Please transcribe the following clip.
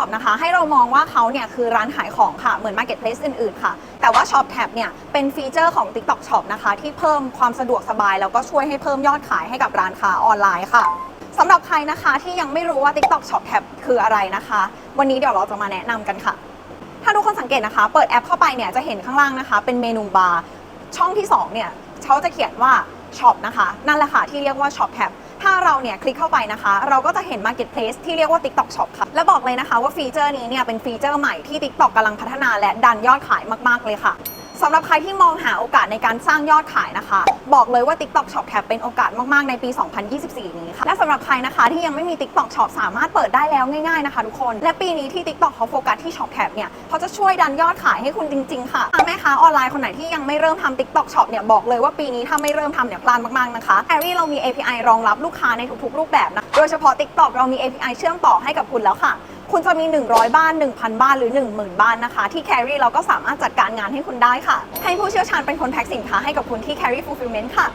Shop นะคะ ให้เรามองว่าเขาเนี่ยคือร้านขายของค่ะ เหมือน Marketplace อื่นๆ ค่ะ แต่ว่า Shop Tab เนี่ยเป็นฟีเจอร์ของ TikTok Shop นะคะ ที่เพิ่มความสะดวกสบาย แล้วก็ช่วยให้เพิ่มยอดขายให้กับร้านค้าออนไลน์ค่ะสำหรับใครนะคะที่ยังไม่รู้ว่า TikTok Shop Tab คืออะไรนะคะ วันนี้เดี๋ยวเราจะมาแนะนำกันค่ะ ถ้าทุกคนสังเกตนะคะ เปิดแอปเข้าไปเนี่ยจะเห็นข้างล่างนะคะ เป็นเมนูบาร์ช่องที่2เนี่ยเขาจะเขียนว่า Shop นะคะ นั่นแหละค่ะที่เรียกว่า Shop Tab ถ้าเราเนี่ยคลิกเข้าไปนะคะ เราก็จะเห็น Marketplace ที่เรียกว่า TikTok Shop ค่ะ และบอกเลยนะคะว่าฟีเจอร์นี้เนี่ยเป็นฟีเจอร์ใหม่ที่ TikTok กำลังพัฒนาและดันยอดขายมาก ๆ เลยค่ะ สำหรับใครที่มองหาโอกาสในการสร้างยอดขายนะคะ บอกเลยว่า TikTok Shop Tab เป็นโอกาสมาก ๆ ในปี 2024 นี้ค่ะ และสำหรับใครนะคะที่ยังไม่มี TikTok Shop สามารถเปิดได้แล้วง่ายๆนะคะทุกคน และปีนี้ที่ TikTok เขาโฟกัสที่ Shop Tab เนี่ยเขาจะช่วยดันยอดขายให้คุณจริง ๆ ค่ะ แม่ค้าออนไลน์คนไหนที่ยังไม่เริ่มทำ TikTok Shop เนี่ยบอกเลยว่าปีนี้ถ้าไม่เริ่มทำเนี่ยพลาดมากๆนะคะแอรี่เรามี API รองรับลูกค้าในทุกๆ รูปแบบนะโดยเฉพาะ TikTok เรามี API เชื่อมต่อให้กับคุณแล้วค่ะ คุณจะมี 100 บ้าน 1,000 บ้านหรือ 10,000 บ้านนะคะ ที่ Carry เราก็สามารถจัดการงานให้คุณได้ค่ะ ให้ผู้เชี่ยวชาญเป็นคนแพ็คสินค้าให้กับคุณที่ Carry Fulfillment ค่ะ